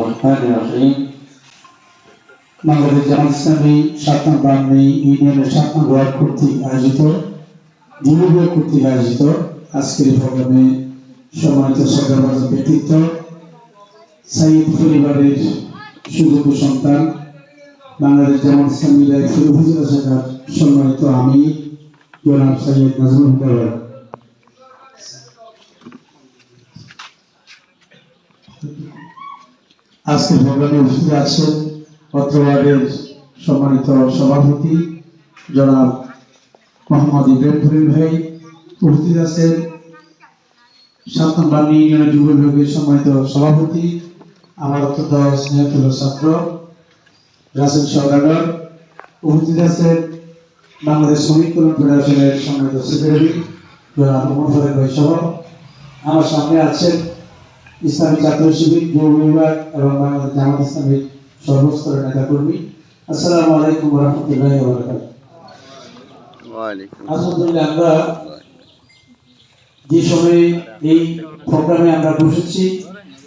الرحمن الرحيم বাংলাদেশ জামাত ইসলামী সাত নং বামনি ইউনিয়নের সাত নং ওয়ার্ড কর্তৃক আয়োজিত যুবলীগ কর্তৃক আয়োজিত আজকের এই প্রোগ্রামে সম্মানিত সদরবাজ ব্যক্তিত্ব সাইদ পরিবারের সুযোগ্য সন্তান বাংলাদেশ জামাত ইসলামী রায়পুর উপজেলা শাখার সম্মানিত আমি জনাব সৈয়দ নাজমুল হুদার আজকের প্রোগ্রামে উপস্থিত আছেন ওয়ার্ডের সম্মানিত সভাপতি, জনাব মোহাম্মদ ইব্রাহিম করিম ভাই। উপস্থিত আছেন সাত নম্বর ইউনিয়নের যুব বিভাগের সম্মানিত সভাপতি, আমার অত্যন্ত স্নেহতুল ছাত্র, রাসেল সরকার উপস্থিত আছেন বাংলাদেশ শ্রমিক কল্যাণ ফেডারেশনের সম্মানিত সেক্রেটারি, জনাব মোহাম্মদ সহ আমার সামনে আছেন ইসলামী ছাত্র শিবির যুব বিভাগ এবং বাংলাদেশ জামাত ইসলামের সর্বস্তরের নেতা কর্মী আসসালামু আলাইকুম রহমতুল্লাহ আলহামদুলিল্লাহ আমরা যে সময়ে এই প্রোগ্রামে আমরা বসেছি